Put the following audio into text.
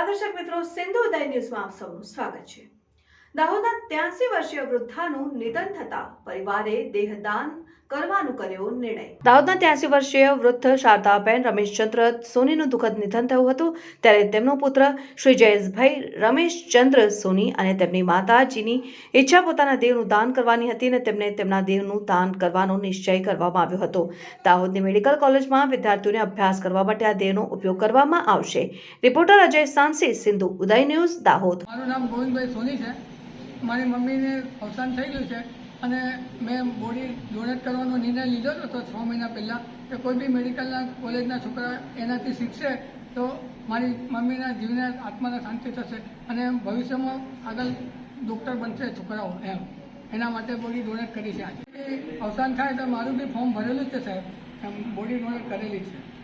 નમસ્કાર મિત્રો, સિંધુ ઉદય ન્યૂઝમાં આપ સૌનું સ્વાગત છે. દાહોદના ત્યાસી વર્ષીય વૃદ્ધાનું નિધન થતા પરિવારે દેહદાન કરવાનું કર્યો નિર્ણય. દાહોદના ત્યાસી વર્ષીય વૃદ્ધ શારદાબેન રમેશચંદ્ર સોનીનું દુઃખદ નિધન થયું હતું. ત્યારે તેમનો પુત્ર શ્રી જયેશભાઈ રમેશચંદ્ર સોની અને તેમની માતાજીની ઈચ્છા પોતાના દેહનું દાન કરવાની હતી અને તેમને તેમના દેહનું દાન કરવાનો નિશ્ચય કરવામાં આવ્યો હતો. દાહોદની મેડિકલ કોલેજમાં વિદ્યાર્થીઓને અભ્યાસ કરવા માટે આ દેહનો ઉપયોગ કરવામાં આવશે. Reporter Ajay Sansi Sindhu Uday news Dahod. મારું નામ ગોવિંદભાઈ સોની છે. મારી મમ્મીને અવસાન થઈ ગયું છે. અને મેં બોડી ડોનેટ કરવાનો નિર્ણય લીધો હતો છ મહિના પહેલાં કે કોઈ બી મેડિકલના કોલેજના છોકરા એનાથી શીખશે તો મારી મમ્મીના જીવને આત્માને શાંતિ થશે અને ભવિષ્યમાં આગળ ડૉક્ટર બનશે છોકરાઓ એમ. એના માટે બોડી ડોનેટ કરી છે આજે. અવસાન થાય તો મારું બી ફોર્મ ભરેલું છે સાહેબ. એમ બોડી ડોનેટ કરેલી છે.